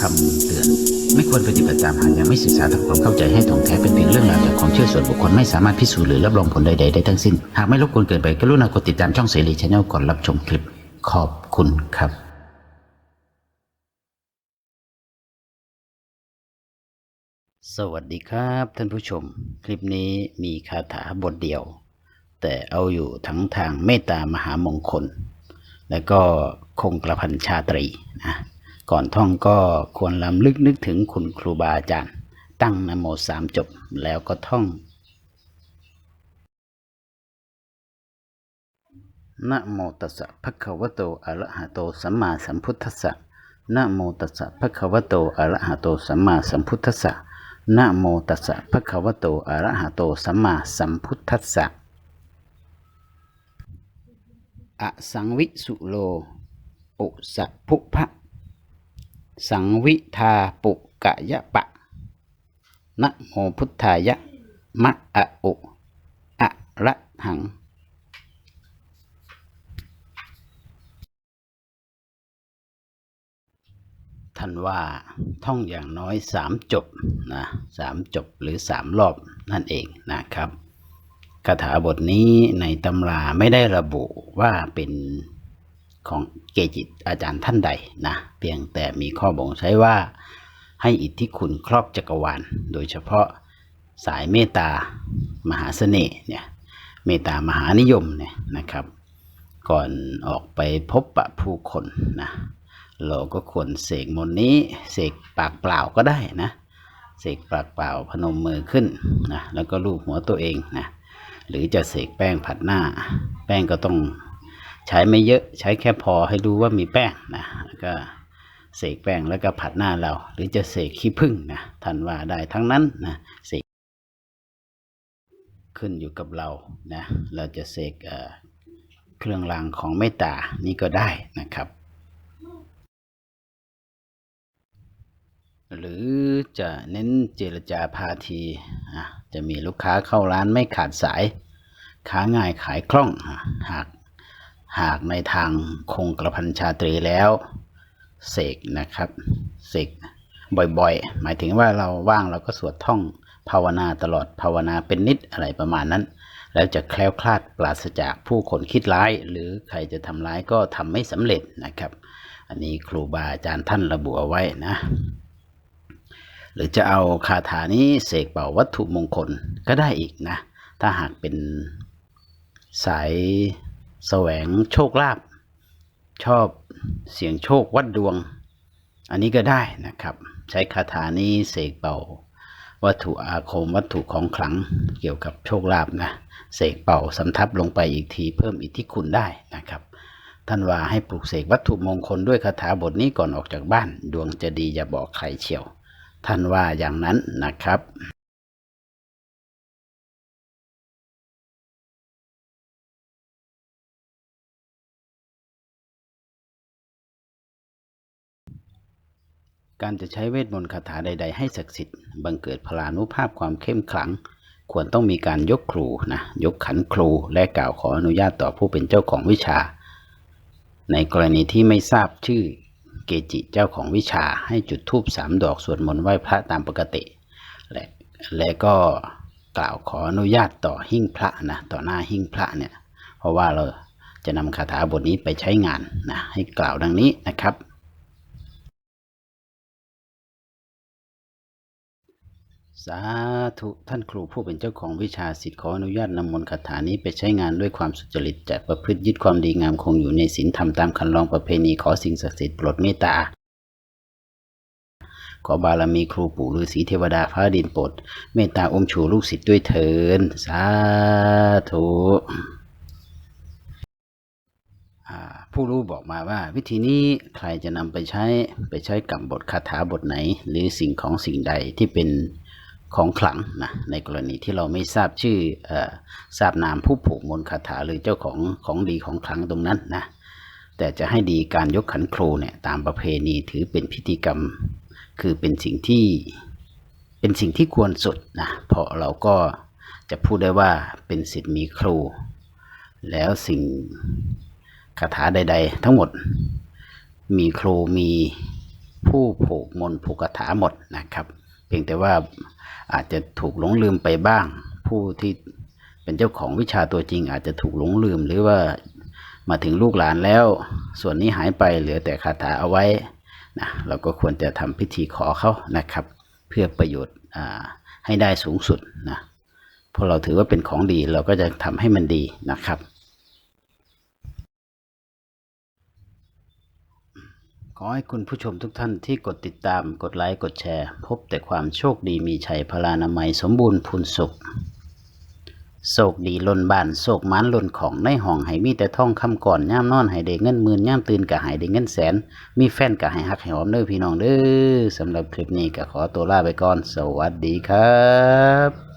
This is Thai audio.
คำเตือนไม่ควรปฏิบัติตามหากยังไม่ศึกษาทำความเข้าใจให้ถ่องแท้เป็นเพียงเรื่องราวจากความเชื่อส่วนบุคคลไม่สามารถพิสูจน์หรือรับรองผลใดๆได้ทั้งสิ้น หากไม่รบกวนเกินไปกรุณากดติดตามช่องเสรีชาแนลก่อนรับชมคลิป ขอบคุณครับ สวัสดีครับท่านผู้ชม คลิปนี้มีคาถาบทเดียว แต่เอาอยู่ทั้งทางเมตตามหามงคล และก็คงกระพันชาตรีนะก่อนท่องก็ควรลำลึกนึกถึงคุณครูบาอาจารย์ ตั้งนโมสามจบแล้วก็ท่อง นะโมตัสสะภะคะวะโตอะระหะโตสัมมาสัมพุทธัสสะนะโมตัสสะภะคะวะโตอะระหะโตสัมมาสัมพุทธัสสะ นะโมตัสสะภะคะวะโต อะระหะโต สัมมาสัมพุทธัสสะ อะสังวิสุโล ปุสะภุพะ สังวิทาปุกะยะปะ นะโมพุทธายะมะอะอุ อะระหัง ท่านว่าท่องอย่างน้อยสามจบนะสามจบหรือสามรอบนั่นเองนะครับคาถาบทนี้ในตำราไม่ได้ระบุว่าเป็นของเกจิอาจารย์ท่านใดนะเพียงแต่มีข้อบ่งใช้ว่าให้อิทธิคุณครอบจักรวาลโดยเฉพาะสายเมตตามหาเสน่ห์เนี่ยเมตตามหานิยมเนี่ยนะครับ ก่อนออกไปพบปะผู้คนนะ เราก็ควรเสกมนต์นี้เสกปากเปล่าก็ได้นะเสกปากเปล่าพนมมือขึ้นนะแล้วก็ลูบหัวตัวเองนะหรือจะเสกแป้งผัดหน้า แป้งก็ต้องใช้ไม่เยอะใช้แค่พอให้รู้ว่ามีแป้งนะแล้วก็เสกแป้งแล้วก็ผัดหน้าเรา หรือจะเสกขี้ผึ้งนะท่านว่าได้ทั้งนั้นนะเสกขึ้นอยู่กับเรานะเราจะเสกเครื่องรางของเมตตานี่ก็ได้นะครับ หรือ จะเน้นเจรจาพาทีอะจะมีลูกค้าเข้าร้านไม่ขาดสาย ค้าง่ายขายคล่อง หากหากในทางคงกระพันชาตรีแล้วเสกนะครับเสกบ่อยๆ หมายถึงว่าเราว่างเราก็สวดท่องภาวนาตลอดภาวนาเป็นนิดอะไรประมาณนั้น แล้วจะแคล้วคลาดปราศจากผู้คนคิดร้าย หรือใครจะทำร้ายก็ทำไม่สำเร็จนะครับ อันนี้ครูบาอาจารย์ท่านระบุเอาไว้นะ หรือจะเอาคาถานี้เสกเป่าวัตถุมงคลก็ได้อีกนะ ถ้าหากเป็นสายแสวงโชคลาภชอบเสียงโชควัดดวง อันนี้ก็ได้นะครับ ใช้คาถานี้เสกเป่า วัตถุอาคมวัตถุของขลังเกี่ยวกับโชคลาภนะเสกเป่าสำทับลงไปอีกทีเพิ่มอิทธิคุณได้นะครับ ท่านว่าให้ปลูกเสกวัตถุมงคลด้วยคาถาบทนี้ก่อนออกจากบ้าน ดวงจะดีอย่าบอกใครเชียว ท่านว่าอย่างนั้นนะครับการจะใช้เวทมนต์คาถาใด ๆ ให้ศักดิ์สิทธิ์บังเกิดพลานุภาพความเข้มขลัง ควรต้องมีการยกครูนะยกขันครูและกล่าวขออนุญาตต่อผู้เป็นเจ้าของวิชา ในกรณีที่ไม่ทราบชื่อ เกจิเจ้าของวิชาให้จุดธูปสามดอกสวดมนต์ไหว้พระตามปกติ และและก็กล่าวขออนุญาตต่อหิ้งพระนะต่อหน้าหิ้งพระเนี่ยเพราะว่าเราจะนำคาถาบทนี้ไปใช้งานนะให้กล่าวดังนี้นะครับ สาธุท่านครูผู้เป็นเจ้าของวิชาสิทธิ์ขออนุญาตนำมนต์คาถานี้ไปใช้งานด้วยความสุจริตจัดประพฤติยึดความดีงามคงอยู่ในศีลธรรมตามคันลองประเพณีขอสิ่งศักดิ์สิทธิ์โปรดเมตตา ขอบารมีครูปู่ฤาษีเทวดาฟ้าดินโปรดเมตตาอมชูลูกศิษย์ด้วยเถินสาธุผู้รู้บอกมาว่า วิธีนี้ใครจะนำไปใช้ไปใช้กับบทคาถาบทไหน หรือสิ่งของสิ่งใดที่เป็น ของขลังนะในกรณีที่เราไม่ทราบชื่ออทราบนามผู้ผูกมนคาถาหรือเจ้าของของดีของขลังตรงนั้นนะแต่จะให้ดีการยกขันครูเนี่ยตามประเพณีถือเป็นพิธีกรรม คือเป็นสิ่งที่เป็นสิ่งที่ควรสุดนะเพราะเราก็จะพูดได้ว่าเป็นสิทธิ์มีครู แล้วสิ่งคาถาใด ๆ ทั้งหมด มีครูมีผู้ผูกมนผูกคาถาหมดนะครับ พียงแต่ว่าอาจจะถูกหลงลืมไปบ้าง ผู้ที่เป็นเจ้าของวิชาตัวจริง อาจจะถูกหลงลืมหรือว่ามาถึงลูกหลานแล้ว ส่วนนี้หายไปเหลือแต่คาถาเอาไว้นะเราก็ควรจะทำพิธีขอเขานะครับ เพื่อประโยชน์อ่าให้ได้สูงสุดนะเพราะเราถือว่าเป็นของดีเราก็จะทำให้มันดีนะครับ ขอให้คุณผู้ชมทุกท่านที่กดติดตามกดไลค์กดแชร์ พบแต่ความโชคดีมีชัยพลานามัยสมบูรณ์พูนสุขโศกดีล้นบ้านโศกมันล้นของในห้องให้มีแต่ท่องคำก่อนย่ามนอนให้ได้เงินหมื่นย่ามตื่นก็ให้ได้เงินแสน มีแฟนก็ให้ฮักห้หอมเด้อพี่น้องเด้อสำหรับคลิปนี้ก็ขอตัวลาไปก่อน สวัสดีครับ